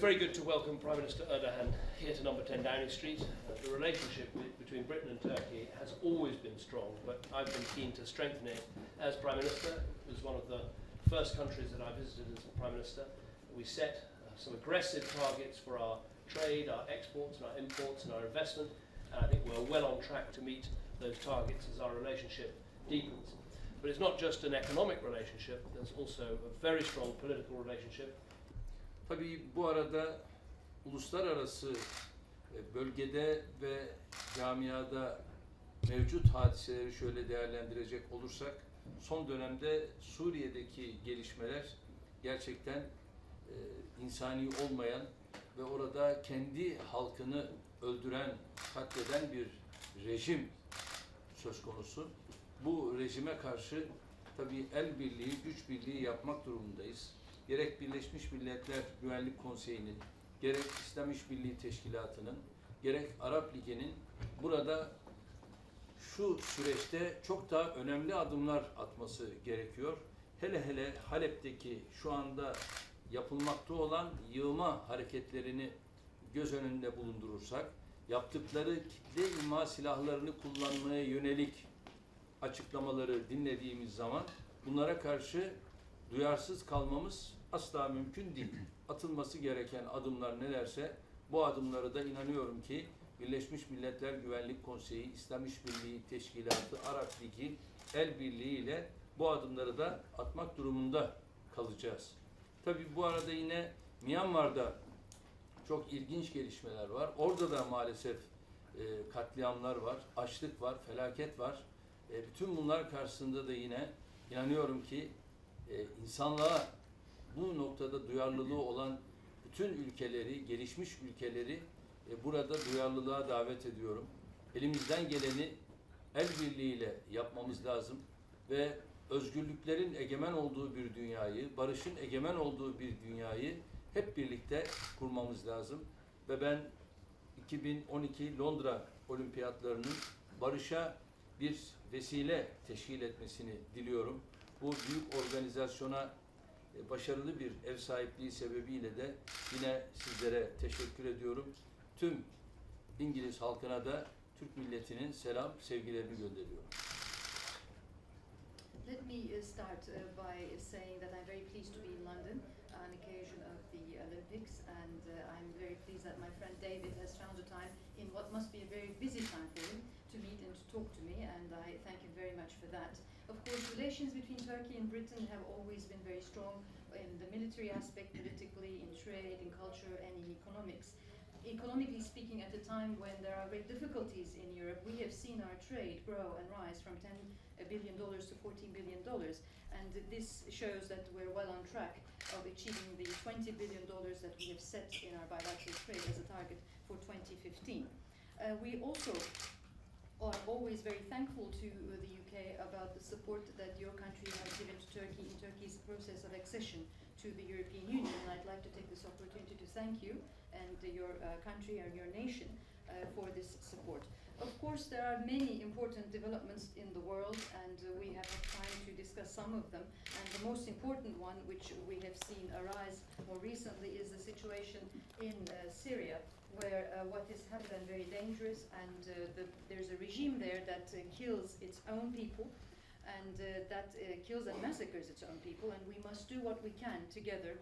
it's very good to welcome Prime Minister Erdogan here to number 10 Downing Street. Uh, the relationship between Britain and Turkey has always been strong, but I've been keen to strengthen it as Prime Minister. It was one of the first countries that I visited as Prime Minister. We set uh, some aggressive targets for our trade, our exports, and our imports, and our investment, and I think we're well on track to meet those targets as our relationship deepens. But it's not just an economic relationship, there's also a very strong political relationship Tabii bu arada uluslararası e, bölgede ve camiada mevcut hadiseleri şöyle değerlendirecek olursak son dönemde Suriye'deki gelişmeler gerçekten e, insani olmayan ve orada kendi halkını öldüren, katleden bir rejim söz konusu. Bu rejime karşı tabii el birliği, güç birliği yapmak durumundayız gerek Birleşmiş Milletler Güvenlik Konseyi'nin, gerek İslam İşbirliği Teşkilatı'nın, gerek Arap Ligi'nin burada şu süreçte çok daha önemli adımlar atması gerekiyor. Hele hele Halep'teki şu anda yapılmakta olan yığma hareketlerini göz önünde bulundurursak, yaptıkları kitle imha silahlarını kullanmaya yönelik açıklamaları dinlediğimiz zaman bunlara karşı duyarsız kalmamız asla mümkün değil. Atılması gereken adımlar nelerse bu adımları da inanıyorum ki Birleşmiş Milletler Güvenlik Konseyi, İslam İşbirliği Teşkilatı, Arap Ligi el birliği ile bu adımları da atmak durumunda kalacağız. Tabi bu arada yine Myanmar'da çok ilginç gelişmeler var. Orada da maalesef e, katliamlar var, açlık var, felaket var. E, bütün bunlar karşısında da yine inanıyorum ki e, insanlığa noktada duyarlılığı olan bütün ülkeleri, gelişmiş ülkeleri e, burada duyarlılığa davet ediyorum. Elimizden geleni el birliğiyle yapmamız lazım ve özgürlüklerin egemen olduğu bir dünyayı, barışın egemen olduğu bir dünyayı hep birlikte kurmamız lazım. Ve ben 2012 Londra Olimpiyatlarının barışa bir vesile teşkil etmesini diliyorum. Bu büyük organizasyona başarılı bir ev sahipliği sebebiyle de yine sizlere teşekkür ediyorum. Tüm İngiliz halkına da Türk milletinin selam, sevgilerini gönderiyorum. Let me uh, start uh, by saying that I'm very pleased to be in London on occasion of the Olympics, and uh, I'm very pleased that my friend David has found a time in what must be a very busy time for him to meet and to talk to me, and I thank him very much for that. Of course, relations between Turkey and Britain have always been very strong in the military aspect, politically, in trade, in culture, and in economics. Economically speaking, at a time when there are great difficulties in Europe, we have seen our trade grow and rise from 10 billion dollars to 14 billion dollars, and this shows that we're well on track of achieving the 20 billion dollars that we have set in our bilateral trade as a target for 2015. Uh, we also are always very thankful to the UK about the support that your country has given to Turkey in Turkey's process of accession to the European Union. And I'd like to take this opportunity to thank you and your uh, country and your nation uh, for this support. Of course, there are many important developments in the world, and uh, we have time to discuss some of them. And the most important one, which we have seen arise more recently, is the situation in uh, Syria, where uh, what has happened very dangerous, and uh, the, there's a regime there that uh, kills its own people, and uh, that kills and massacres its own people, and we must do what we can together.